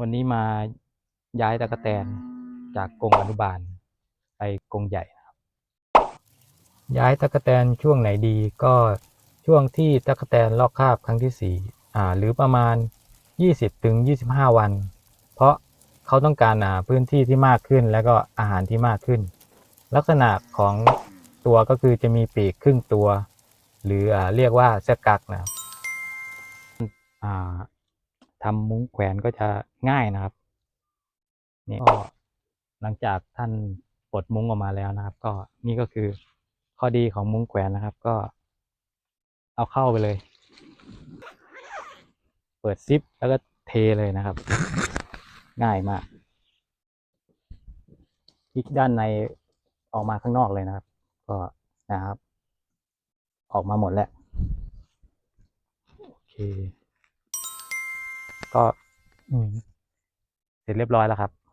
วันนี้มาย้ายตะกะแตนจากกรงอนุบาลไปกรงใหญ่นะครับ ย้ายตะกะแตนช่วงไหนดีก็ช่วงที่ตะกะแตนลอกคราบครั้งที่สี่อ่า หรือประมาณยี่สิบถึงยี่สิบห้าวัน เพราะเขาต้องการอ่าพื้นที่ที่มากขึ้นแล้วก็อาหารที่มากขึ้น ลักษณะของตัวก็คือจะมีปีกครึ่งตัว หรืออ่าเรียกว่าแซกกักนะครับอ่า ทำมุ้งแขวนก็จะง่ายนะครับ นี่ก็หลังจากท่านปลดมุ้งออกมาแล้วนะครับ ก็นี่ก็คือข้อดีของมุ้งแขวนนะครับ ก็เอาเข้าไปเลย เปิดซิปแล้วก็เทเลยนะครับ ง่ายมากพลิกด้านในออกมาข้างนอกเลยนะครับ ก็นะครับ ออกมาหมดแล้ว โอเค ก็เสร็จเรียบร้อยแล้วครับ